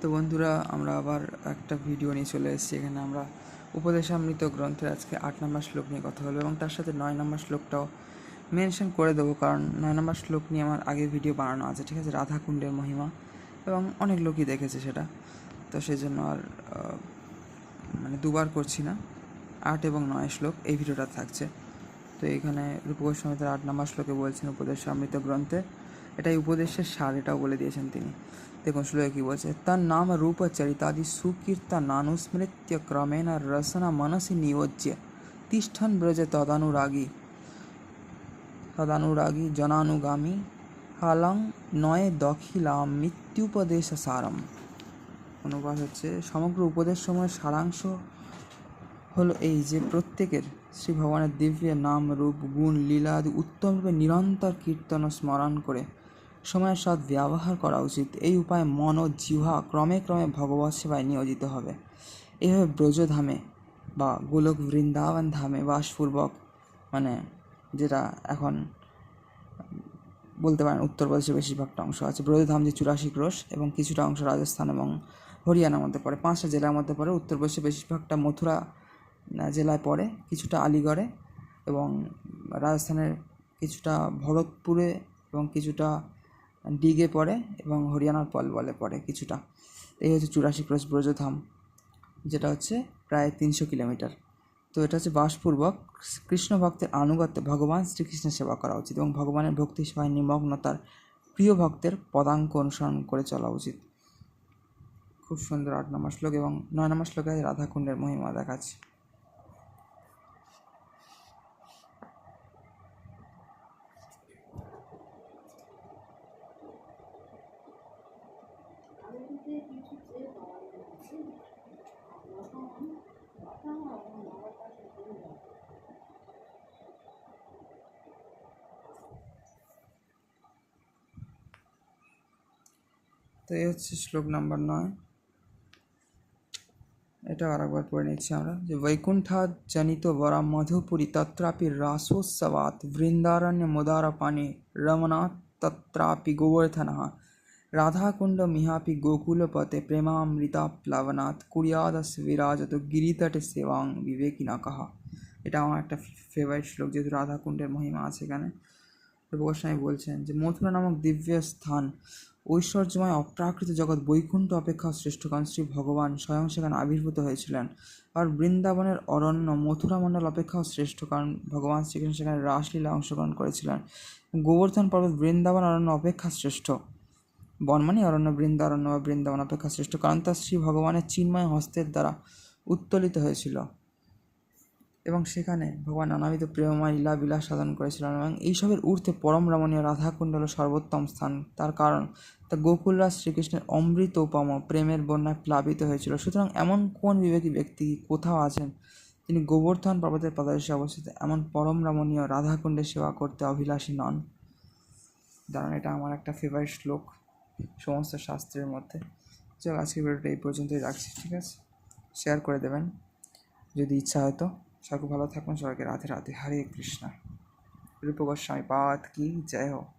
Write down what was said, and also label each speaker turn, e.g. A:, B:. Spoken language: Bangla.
A: তো বন্ধুরা, আমরা আবার একটা ভিডিও নিয়ে চলে এসেছি। এখানে আমরা উপদেশামৃত গ্রন্থের আজকে আট নম্বর শ্লোক নিয়ে কথা বলব এবং তার সাথে নয় নম্বর শ্লোকটাও মেনশন করে দেবো, কারণ নয় নম্বর শ্লোক নিয়ে আমার আগে ভিডিও বানানো আছে, ঠিক আছে? রাধাকুণ্ডের মহিমা এবং অনেক লোকই দেখেছে সেটা। তো সেই জন্য আর মানে দুবার করছি না, আট এবং নয় শ্লোক এই ভিডিওটা থাকছে। তো এখানে রূপগোস্বামীদের আট নম্বর শ্লোকে বলছেন উপদেশ অমৃত গ্রন্থে। এটাই উপদেশের সার, এটাও বলে দিয়েছেন তিনি। কি বলছে তার নাম রূপ চরিতাদি সুকীর্তা নানুস্মৃত্য ক্রমেণ রসনা মনসি নিয়োজ্য তিষ্ঠন ব্রজে তদানুরাগী তদানুরাগী জনানুগামী হালাং নয় দখিলাম মৃত্যুপদেশ সারম অনুবাদ হচ্ছে, সমগ্র উপদেশ সময়ের সারাংশ হলো এই যে প্রত্যেকের শ্রী ভগবানের দিব্য নাম, রূপ, গুণ, লীলা আদি উত্তমরূপে নিরন্তর কীর্তন স্মরণ করে সময়ের সৎ ব্যবহার করা উচিত। এই উপায়ে মন ও জিহ্বা ক্রমে ক্রমে ভগবত সেবায় নিয়োজিত হবে। এইভাবে ব্রজধামে বা গোলক বৃন্দাবন ধামে বাসপূর্বক মানে যেটা এখন বলতে পারেন উত্তরপ্রদেশের বেশিরভাগটা অংশ আছে। ব্রজধাম যে চুরাশি ক্রোশ এবং কিছুটা অংশ রাজস্থান এবং হরিয়ানার মধ্যে পড়ে। পাঁচটা জেলার মধ্যে পড়ে। উত্তরপ্রদেশের বেশিরভাগটা মথুরা জেলায় পড়ে। কিছুটা আলিগড়ে এবং রাজস্থানের কিছুটা ভরতপুরে এবং কিছুটা ডিগে পড়ে এবং হরিয়ানার পল বলে পড়ে কিছুটা। এই হচ্ছে চুরাশি ক্রোশ ব্রজধাম যেটা হচ্ছে প্রায় তিনশো কিলোমিটার। তো এটা হচ্ছে বাসপূর্বক কৃষ্ণ ভক্তের আনুগত্যে, ভগবান শ্রীকৃষ্ণের সেবা করা উচিত এবং ভগবানের ভক্তি সেবায় নিমগ্নতার প্রিয় ভক্তের পদাঙ্ক অনুসরণ করে চলা উচিত। খুব সুন্দর আট নম্বর শ্লোক এবং নয় নম্বর শ্লোকে রাধাকুণ্ডের মহিমা দেখাচ্ছে। তো এই হচ্ছে শ্লোক নাম্বার নয়। এটা আরেকবার পড়ে নিচ্ছি আমরা। যে বৈকুণ্ঠা জনিত বরা মধুপুরী তত্রাপি রাসোৎসবাত বৃন্দারণ্য মুদার পানি রমনাথ তত্রাপি গোবর্ধনः রাধাকুণ্ড মিহাপি গোকুলপতে প্রেমামৃতা প্লাবনাথ কুরিয়াদস বিরাজত গিরিতটে সেবাং বিবেকিনা কাহা এটা আমার একটা ফেভারিট শ্লোক যেহেতু রাধাকুণ্ডের মহিমা আছে এখানে। গোস্বামী বলছেন যে, মথুরা নামক দিব্য স্থান, ঐশ্বর্যময় অপ্রাকৃত জগৎ বৈকুণ্ঠ অপেক্ষা শ্রেষ্ঠ কারণ শ্রী ভগবান স্বয়ং সেখানে আবির্ভূত হয়েছিলেন। আর বৃন্দাবনের অরণ্য মথুরা মণ্ডল অপেক্ষাও শ্রেষ্ঠ কারণ ভগবান শ্রীকৃষ্ণ সেখানে রাসলীলা অংশগ্রহণ করেছিলেন। গোবর্ধন পর্বত বৃন্দাবন অরণ্য অপেক্ষা শ্রেষ্ঠ। বনমানি অরণ্য বৃন্দারণ্য বা বৃন্দাবন অপেক্ষা শ্রেষ্ঠ কারণ তা শ্রী ভগবানের চিন্ময় হস্তের দ্বারা উত্তোলিত হয়েছিল। এবং সেখানে ভগবান নানাবিধ প্রেমময় লীলা বিলাস সাধন করেছিলেন এবং এইসবের ঊর্ধ্বে পরম রমণীয় রাধাকুণ্ড হল সর্বোত্তম স্থান। তার কারণ তা গোকুলরাজ শ্রীকৃষ্ণের অমৃতোপম প্রেমের বন্যায় প্লাবিত হয়েছিল। সুতরাং এমন কোন বিবেকী ব্যক্তি কোথাও আছেন তিনি গোবর্ধন পর্বতের পাদদেশে অবস্থিত, এমন পরম রমণীয় রাধাকুণ্ডের সেবা করতে অভিলাষী নন? কারণ এটা আমার একটা ফেভারিট শ্লোক। সমস্ত শাস্ত্রের মধ্যে। চল, আজকের ভিডিওটা এই পর্যন্তই রাখছি, ঠিক আছে? শেয়ার করে দেবেন, যদি ইচ্ছা হয় তো। সকলে ভালো থাকুন সবাইকে রাধে রাধে, হরে কৃষ্ণ। রূপ গোস্বামী পাত কি জয় হোক।